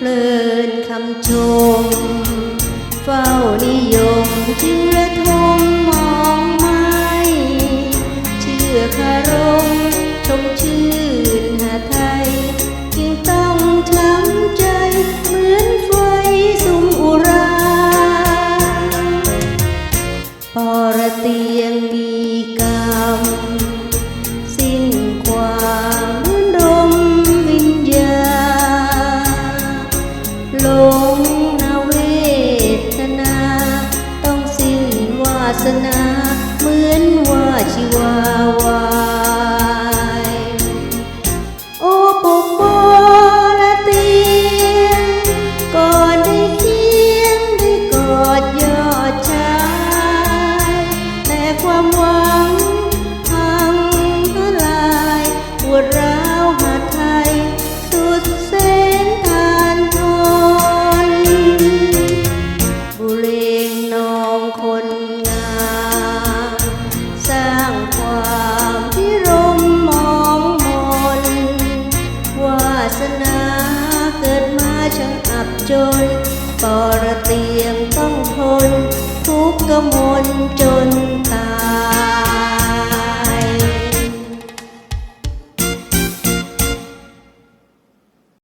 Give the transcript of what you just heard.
เพลินคำชม เฝ้านิยมเชื่อทมมองไม่เชื่อคารม ชมชื่นหาไทยจึงต้องช้ำใจเหมือนไฟสุมอุราปอระเตียงมีกรรม สนาเหมือนว่าชีวาวายโอ้ปุกโบละเตียงก่อนได้เคียงได้กอดยอดชายแต่ความหวังพังทลายปวดร้าวหาไทยสุดเส้นทานทนบุเรงนองคน ปอระเตียงต้องทนทุกข์กมลจน